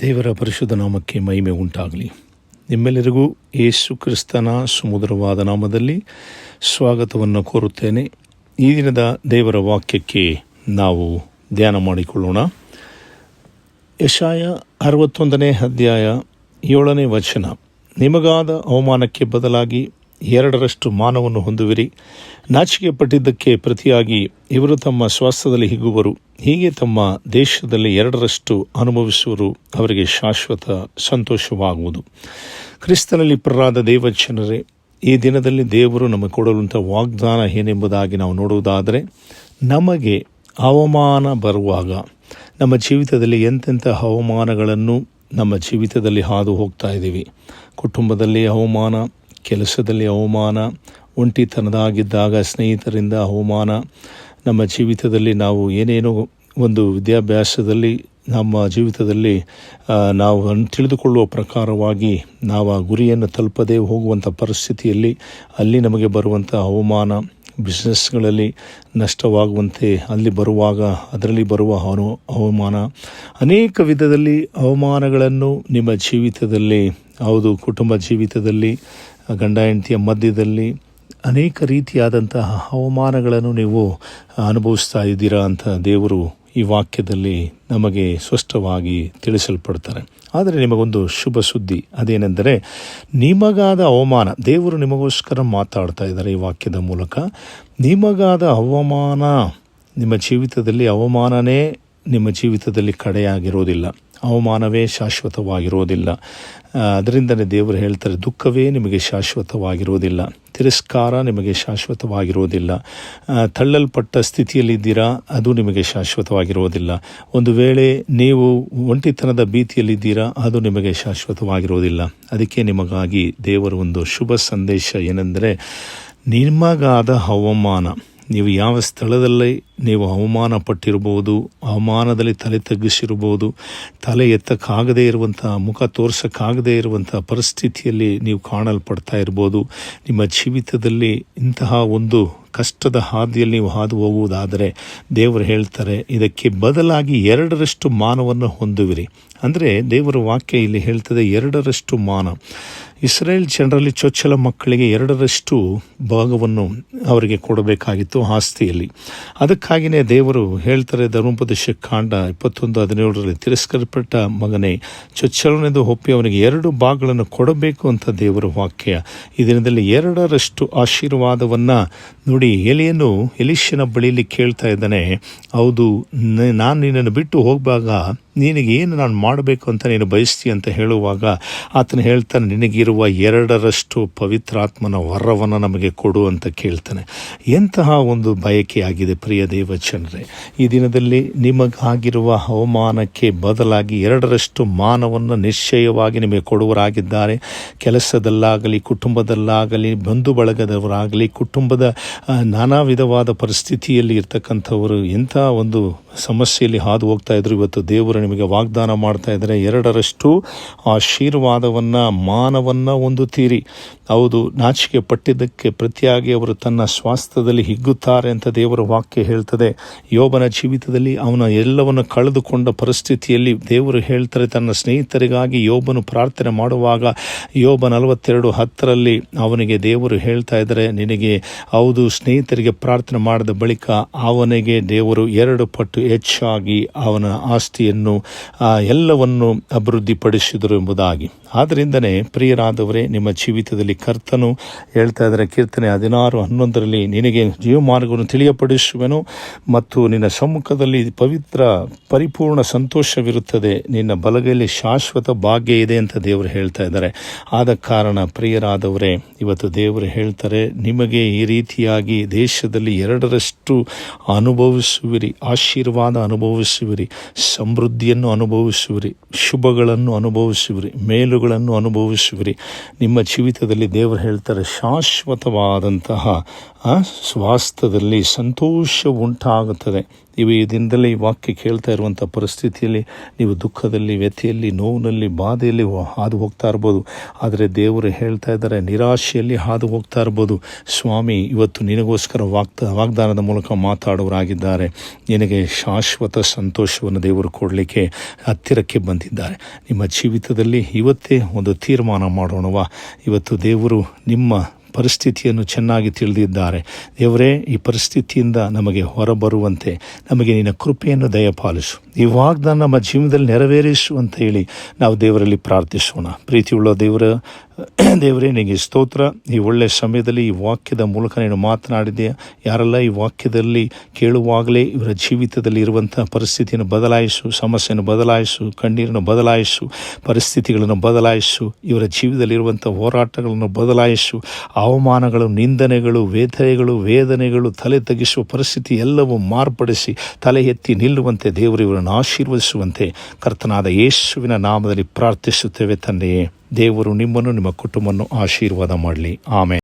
ದೇವರ ಪರಿಶುದ್ಧ ನಾಮಕ್ಕೆ ಮಹಿಮೆ ಉಂಟಾಗಲಿ. ನಿಮ್ಮೆಲ್ಲರಿಗೂ ಯೇಸು ಕ್ರಿಸ್ತನ ಸುಮಧುರವಾದ ನಾಮದಲ್ಲಿ ಸ್ವಾಗತವನ್ನು ಕೋರುತ್ತೇನೆ. ಈ ದಿನದ ದೇವರ ವಾಕ್ಯಕ್ಕೆ ನಾವು ಧ್ಯಾನ ಮಾಡಿಕೊಳ್ಳೋಣ. ಯಶಾಯ ಅರವತ್ತೊಂದನೇ ಅಧ್ಯಾಯ ಏಳನೇ ವಚನ. ನಿಮಗಾದ ಅವಮಾನಕ್ಕೆ ಬದಲಾಗಿ ಎರಡರಷ್ಟು ಮಾನವನ್ನು ಹೊಂದುವಿರಿ. ನಾಚಿಕೆ ಪಟ್ಟಿದ್ದಕ್ಕೆ ಪ್ರತಿಯಾಗಿ ಇವರು ತಮ್ಮ ಸ್ವಾಸ್ಥ್ಯದಲ್ಲಿ ಹಿಗ್ಗುವರು. ಹೀಗೆ ತಮ್ಮ ದೇಶದಲ್ಲಿ ಎರಡರಷ್ಟು ಅನುಭವಿಸುವರು. ಅವರಿಗೆ ಶಾಶ್ವತ ಸಂತೋಷವಾಗುವುದು. ಕ್ರಿಸ್ತನಲ್ಲಿ ಪ್ರರಾದ ದೇವಜನರೇ, ಈ ದಿನದಲ್ಲಿ ದೇವರು ನಮಗೆ ಕೊಡಲುಂಥ ವಾಗ್ದಾನ ಏನೆಂಬುದಾಗಿ ನಾವು ನೋಡುವುದಾದರೆ, ನಮಗೆ ಅವಮಾನ ಬರುವಾಗ, ನಮ್ಮ ಜೀವಿತದಲ್ಲಿ ಎಂತೆಂಥ ಅವಮಾನಗಳನ್ನು ನಮ್ಮ ಜೀವಿತದಲ್ಲಿ ಹಾದು ಹೋಗ್ತಾ ಇದ್ದೀವಿ. ಕುಟುಂಬದಲ್ಲಿ ಅವಮಾನ ಕೆಲಸದಲ್ಲಿ ಅವಮಾನ, ಒಂಟಿತನದಾಗಿದ್ದಾಗ ಸ್ನೇಹಿತರಿಂದ ಅವಮಾನ. ನಮ್ಮ ಜೀವಿತದಲ್ಲಿ ನಾವು ಏನೇನೋ ಒಂದು ವಿದ್ಯಾಭ್ಯಾಸದಲ್ಲಿ ನಮ್ಮ ಜೀವಿತದಲ್ಲಿ ನಾವು ತಿಳಿದುಕೊಳ್ಳುವ ಪ್ರಕಾರವಾಗಿ ನಾವು ಆ ಗುರಿಯನ್ನು ತಲುಪದೇ ಹೋಗುವಂಥ ಪರಿಸ್ಥಿತಿಯಲ್ಲಿ ಅಲ್ಲಿ ನಮಗೆ ಬರುವಂಥ ಅವಮಾನ ಬಿಸ್ನೆಸ್ಗಳಲ್ಲಿ ನಷ್ಟವಾಗುವಂತೆ ಅಲ್ಲಿ ಬರುವಾಗ, ಅದರಲ್ಲಿ ಬರುವ ಅನು ಅವಮಾನ. ಅನೇಕ ವಿಧದಲ್ಲಿ ಅವಮಾನಗಳನ್ನು ನಿಮ್ಮ ಜೀವಿತದಲ್ಲಿ, ಹೌದು, ಕುಟುಂಬ ಜೀವಿತದಲ್ಲಿ, ಗಂಡ ಹೆಂಡತಿಯ ಮಧ್ಯದಲ್ಲಿ ಅನೇಕ ರೀತಿಯಾದಂತಹ ಹವಾಮಾನಗಳನ್ನು ನೀವು ಅನುಭವಿಸ್ತಾ ಇದ್ದೀರಾ ಅಂತ ದೇವರು ಈ ವಾಕ್ಯದಲ್ಲಿ ನಮಗೆ ಸ್ಪಷ್ಟವಾಗಿ ತಿಳಿಸಲ್ಪಡ್ತಾರೆ. ಆದರೆ ನಿಮಗೊಂದು ಶುಭ ಸುದ್ದಿ. ಅದೇನೆಂದರೆ, ನಿಮಗಾದ ಅವಮಾನ, ದೇವರು ನಿಮಗೋಸ್ಕರ ಮಾತಾಡ್ತಾ ಇದ್ದಾರೆ ಈ ವಾಕ್ಯದ ಮೂಲಕ. ನಿಮಗಾದ ಅವಮಾನ ನಿಮ್ಮ ಜೀವಿತದಲ್ಲಿ, ಅವಮಾನನೇ ನಿಮ್ಮ ಜೀವಿತದಲ್ಲಿ ಕಡೆಯಾಗಿರೋದಿಲ್ಲ. ಅವಮಾನವೇ ಶಾಶ್ವತವಾಗಿರೋದಿಲ್ಲ ಅದರಿಂದಲೇ ದೇವರು ಹೇಳ್ತಾರೆ, ದುಃಖವೇ ನಿಮಗೆ ಶಾಶ್ವತವಾಗಿರೋದಿಲ್ಲ ತಿರಸ್ಕಾರ ನಿಮಗೆ ಶಾಶ್ವತವಾಗಿರೋದಿಲ್ಲ ತಳ್ಳಲ್ಪಟ್ಟ ಸ್ಥಿತಿಯಲ್ಲಿದ್ದೀರಾ, ಅದು ನಿಮಗೆ ಶಾಶ್ವತವಾಗಿರೋದಿಲ್ಲ ಒಂದು ವೇಳೆ ನೀವು ಒಂಟಿತನದ ಭೀತಿಯಲ್ಲಿದ್ದೀರಾ, ಅದು ನಿಮಗೆ ಶಾಶ್ವತವಾಗಿರೋದಿಲ್ಲ ಅದಕ್ಕೆ ನಿಮಗಾಗಿ ದೇವರ ಒಂದು ಶುಭ ಸಂದೇಶ ಏನೆಂದರೆ ನಿಮಗಾದ ಅವಮಾನ ನೀವು ಯಾವ ಸ್ಥಳದಲ್ಲಿ ನೀವು ಅವಮಾನ ಪಟ್ಟಿರ್ಬೋದು ಅವಮಾನದಲ್ಲಿ ತಲೆ ತಗ್ಗಿಸಿರ್ಬೋದು ತಲೆ ಎತ್ತಕ್ಕಾಗದೇ ಇರುವಂಥ ಮುಖ ತೋರ್ಸೋಕ್ಕಾಗದೇ ಇರುವಂಥ ಪರಿಸ್ಥಿತಿಯಲ್ಲಿ ನೀವು ಕಾಣಲ್ಪಡ್ತಾ ಇರ್ಬೋದು ನಿಮ್ಮ ಜೀವಿತದಲ್ಲಿ ಇಂತಹ ಒಂದು ಕಷ್ಟದ ಹಾದಿಯಲ್ಲಿ ನೀವು ಹಾದು ಹೋಗುವುದಾದರೆ ದೇವರು ಹೇಳ್ತಾರೆ, ಇದಕ್ಕೆ ಬದಲಾಗಿ ಎರಡರಷ್ಟು ಮಾನವನ್ನು ಹೊಂದುವಿರಿ. ಅಂದರೆ ದೇವರ ವಾಕ್ಯ ಇಲ್ಲಿ ಹೇಳ್ತದೆ ಎರಡರಷ್ಟು ಮಾನ. ಇಸ್ರೇಲ್ ಜನರಲ್ಲಿ ಚೊಚ್ಚಲ ಮಕ್ಕಳಿಗೆ ಎರಡರಷ್ಟು ಭಾಗವನ್ನು ಅವರಿಗೆ ಕೊಡಬೇಕಾಗಿತ್ತು ಆಸ್ತಿಯಲ್ಲಿ. ಅದಕ್ಕಾಗಿಯೇ ದೇವರು ಹೇಳ್ತಾರೆ, ಧರ್ಮೋಪದೇಶ ಕಾಂಡ ಇಪ್ಪತ್ತೊಂದು ಹದಿನೇಳರಲ್ಲಿ ತಿರಸ್ಕರಿಸಲ್ಪಟ್ಟ ಮಗನೇ, ಚೊಚ್ಚಲನೆಂದು ಒಪ್ಪಿ ಅವನಿಗೆ ಎರಡು ಭಾಗಗಳನ್ನು ಕೊಡಬೇಕು ಅಂತ ದೇವರ ವಾಕ್ಯ. ಈ ದಿನದಲ್ಲಿ ಎರಡರಷ್ಟು ಆಶೀರ್ವಾದವನ್ನು ನೋಡಿ ಎಲೆಯನ್ನು ಎಲಿಶನ ಬಳಿಯಲ್ಲಿ ಕೇಳ್ತಾ ಇದ್ದಾನೆ, ಹೌದು ನಾನು ನಿನ್ನನ್ನು ಬಿಟ್ಟು ಹೋಗುವಾಗ ನಿನಗೆ ಏನು ನಾನು ಮಾಡಬೇಕು ಅಂತ ನೀನು ಬಯಸ್ತೀಯ ಅಂತ ಹೇಳುವಾಗ ಆತನು ಹೇಳ್ತಾನೆ, ನಿನಗಿರುವ ಎರಡರಷ್ಟು ಪವಿತ್ರಾತ್ಮನ ವರವನ್ನು ನಮಗೆ ಕೊಡು ಅಂತ ಕೇಳ್ತಾನೆ. ಎಂತಹ ಒಂದು ಬಯಕೆಯಾಗಿದೆ ಪ್ರಿಯ ದೇವಚನರೇ ಈ ದಿನದಲ್ಲಿ ನಿಮಗಾಗಿರುವ ಅವಮಾನಕ್ಕೆ ಬದಲಾಗಿ ಎರಡರಷ್ಟು ಮಾನವನ್ನು ನಿಶ್ಚಯವಾಗಿ ನಿಮಗೆ ಕೊಡುವರಾಗಿದ್ದಾರೆ ಕೆಲಸದಲ್ಲಾಗಲಿ, ಕುಟುಂಬದಲ್ಲಾಗಲಿ, ಬಂಧು ಬಳಗದವರಾಗಲಿ, ಕುಟುಂಬದ ನಾನಾ ವಿಧವಾದ ಪರಿಸ್ಥಿತಿಯಲ್ಲಿ ಇರ್ತಕ್ಕಂಥವರು ಎಂಥ ಒಂದು ಸಮಸ್ಯೆಯಲ್ಲಿ ಹಾದು ಹೋಗ್ತಾ ಇದ್ರು. ಇವತ್ತು ದೇವರು ನಿಮಗೆ ವಾಗ್ದಾನ ಮಾಡ್ತಾ ಇದ್ದಾರೆ. ಎರಡರಷ್ಟು ಆಶೀರ್ವಾದವನ್ನು, ಮಾನವನ್ನು ಹೊಂದುತ್ತೀರಿ. ಹೌದು, ನಾಚಿಕೆ ಪಟ್ಟಿದ್ದಕ್ಕೆ ಪ್ರತಿಯಾಗಿ ಅವರು ತನ್ನ ಸ್ವಾಸ್ಥ್ಯದಲ್ಲಿ ಹಿಗ್ಗುತ್ತಾರೆ ಅಂತ ದೇವರ ವಾಕ್ಯ ಹೇಳ್ತದೆ. ಯೋಬನ ಜೀವಿತದಲ್ಲಿ ಅವನ ಎಲ್ಲವನ್ನು ಕಳೆದುಕೊಂಡ ಪರಿಸ್ಥಿತಿಯಲ್ಲಿ ದೇವರು ಹೇಳ್ತಾರೆ, ತನ್ನ ಸ್ನೇಹಿತರಿಗಾಗಿ ಯೋಬನು ಪ್ರಾರ್ಥನೆ ಮಾಡುವಾಗ ಯೋಬ ನಲವತ್ತೆರಡು ಹತ್ತರಲ್ಲಿ ಅವನಿಗೆ ದೇವರು ಹೇಳ್ತಾ ಇದ್ದರೆ, ನಿನಗೆ ಹೌದು, ಸ್ನೇಹಿತರಿಗೆ ಪ್ರಾರ್ಥನೆ ಮಾಡಿದ ಬಳಿಕ ಅವನಿಗೆ ದೇವರು ಎರಡು ಪಟ್ಟು ಹೆಚ್ಚಾಗಿ ಅವನ ಆಸ್ತಿಯನ್ನು ಎಲ್ಲವನ್ನು ಅಭಿವೃದ್ಧಿಪಡಿಸಿದರು ಎಂಬುದಾಗಿ. ಆದ್ದರಿಂದನೇ ಪ್ರಿಯರಾದವರೇ, ನಿಮ್ಮ ಜೀವಿತದಲ್ಲಿ ಕರ್ತನು ಹೇಳ್ತಾ ಇದ್ದಾರೆ, ಕೀರ್ತನೆ ಹದಿನಾರು, ಹನ್ನೊಂದರಲ್ಲಿ, ನಿನಗೆ ಜೀವಮಾರ್ಗವನ್ನು ತಿಳಿಯಪಡಿಸುವೆನು ಮತ್ತು ನಿನ್ನ ಸಮ್ಮುಖದಲ್ಲಿ ಪವಿತ್ರ, ಪರಿಪೂರ್ಣ ಸಂತೋಷವಿರುತ್ತದೆ. ನಿನ್ನ ಬಲಗೈಯಲ್ಲಿ ಶಾಶ್ವತ ಭಾಗ್ಯ ಇದೆ ಅಂತ ದೇವರು ಹೇಳ್ತಾ ಇದ್ದಾರೆ. ಆದ ಕಾರಣ ಪ್ರಿಯರಾದವರೇ, ಇವತ್ತು ದೇವರು ಹೇಳ್ತಾರೆ, ನಿಮಗೆ ಈ ರೀತಿಯಾಗಿ ದೇಶದಲ್ಲಿ ಎರಡರಷ್ಟು ಅನುಭವಿಸುವಿರಿ, ಆಶೀರ್ವಾದ ಅನುಭವಿಸುವಿರಿ. ಸಮೃದ್ಧಿಯನ್ನು ಅನುಭವಿಸುವಿರಿ. ಶುಭಗಳನ್ನು ಅನುಭವಿಸುವಿರಿ. ಮೇಲುಗಳನ್ನು ಅನುಭವಿಸುವಿರಿ. ನಿಮ್ಮ ಜೀವಿತದಲ್ಲಿ ದೇವರು ಹೇಳ್ತಾರೆ ಶಾಶ್ವತವಾದಂತಹ ಆ, ಸ್ವಾಸ್ಥ್ಯದಲ್ಲಿ ಸಂತೋಷ ಉಂಟಾಗುತ್ತದೆ. ನೀವು ಈ ದಿನದಲ್ಲಿ ಈ ವಾಕ್ಯ ಕೇಳ್ತಾ ಇರುವಂಥ ಪರಿಸ್ಥಿತಿಯಲ್ಲಿ, ನೀವು ದುಃಖದಲ್ಲಿ, ವ್ಯಥೆಯಲ್ಲಿ, ನೋವಿನಲ್ಲಿ, ಬಾಧೆಯಲ್ಲಿ ಹಾದು ಹೋಗ್ತಾ ಇರ್ಬೋದು. ಆದರೆ ದೇವರು ಹೇಳ್ತಾ ಇದ್ದಾರೆ, ನಿರಾಶೆಯಲ್ಲಿ ಹಾದು ಹೋಗ್ತಾ ಇರ್ಬೋದು. ಸ್ವಾಮಿ, ಇವತ್ತು ನಿನಗೋಸ್ಕರ ವಾಗ್ದ ವಾಗ್ದಾನದ ಮೂಲಕ ಮಾತಾಡೋರಾಗಿದ್ದಾರೆ. ನಿನಗೆ ಶಾಶ್ವತ ಸಂತೋಷವನ್ನು ದೇವರು ಕೊಡಲಿಕ್ಕೆ ಹತ್ತಿರಕ್ಕೆ ಬಂದಿದ್ದಾರೆ. ನಿಮ್ಮ ಜೀವಿತದಲ್ಲಿ ಇವತ್ತೇ ಒಂದು ತೀರ್ಮಾನ ಮಾಡೋಣವಾ ಇವತ್ತು ದೇವರು ನಿಮ್ಮ ಪರಿಸ್ಥಿತಿಯನ್ನು ಚೆನ್ನಾಗಿ ತಿಳಿದಿದ್ದಾರೆ. ದೇವರೇ ಈ ಪರಿಸ್ಥಿತಿಯಿಂದ ನಮಗೆ ಹೊರಬರುವಂತೆ ನಮಗೆ ನಿನ್ನ ಕೃಪೆಯನ್ನು ದಯಪಾಲಿಸು. ಈ ವಾಗ್ದಾನ ನಮ್ಮ ಜೀವನದಲ್ಲಿ ನೆರವೇರಿಸು ಅಂತ ಹೇಳಿ ನಾವು ದೇವರಲ್ಲಿ ಪ್ರಾರ್ಥಿಸೋಣ. ಪ್ರೀತಿಯುಳ್ಳ ದೇವರ, ದೇವರೇ ನಿಮಗೆ ಸ್ತೋತ್ರ. ಈ ಒಳ್ಳೆಯ ಸಮಯದಲ್ಲಿ ಈ ವಾಕ್ಯದ ಮೂಲಕ ನೀನು ಮಾತನಾಡಿದೆ. ಯಾರೆಲ್ಲ ಈ ವಾಕ್ಯದಲ್ಲಿ ಕೇಳುವಾಗಲೇ ಇವರ ಜೀವಿತದಲ್ಲಿ ಇರುವಂಥ ಪರಿಸ್ಥಿತಿಯನ್ನು ಬದಲಾಯಿಸು, ಸಮಸ್ಯೆಯನ್ನು ಬದಲಾಯಿಸು, ಕಣ್ಣೀರನ್ನು ಬದಲಾಯಿಸು, ಪರಿಸ್ಥಿತಿಗಳನ್ನು ಬದಲಾಯಿಸು, ಇವರ ಜೀವಿತದಲ್ಲಿರುವಂಥ ಹೋರಾಟಗಳನ್ನು ಬದಲಾಯಿಸು, ಅವಮಾನಗಳು, ನಿಂದನೆಗಳು, ವೇದನೆಗಳು ವೇದನೆಗಳು, ತಲೆ ತಗ್ಗಿಸುವ ಪರಿಸ್ಥಿತಿ ಎಲ್ಲವೂ ಮಾರ್ಪಡಿಸಿ, ತಲೆ ಎತ್ತಿ ನಿಲ್ಲುವಂತೆ ದೇವರು ಇವರನ್ನು ಆಶೀರ್ವದಿಸುವಂತೆ ಕರ್ತನಾದ ಯೇಸುವಿನ ನಾಮದಲ್ಲಿ ಪ್ರಾರ್ಥಿಸುತ್ತೇವೆ ತಂದೆಯೇ. ದೇವರು ನಿಮ್ಮನ್ನು ನಿಮ್ಮ ಕುಟುಂಬವನ್ನು ಆಶೀರ್ವಾದ ಮಾಡಲಿ. ಆಮೇಲೆ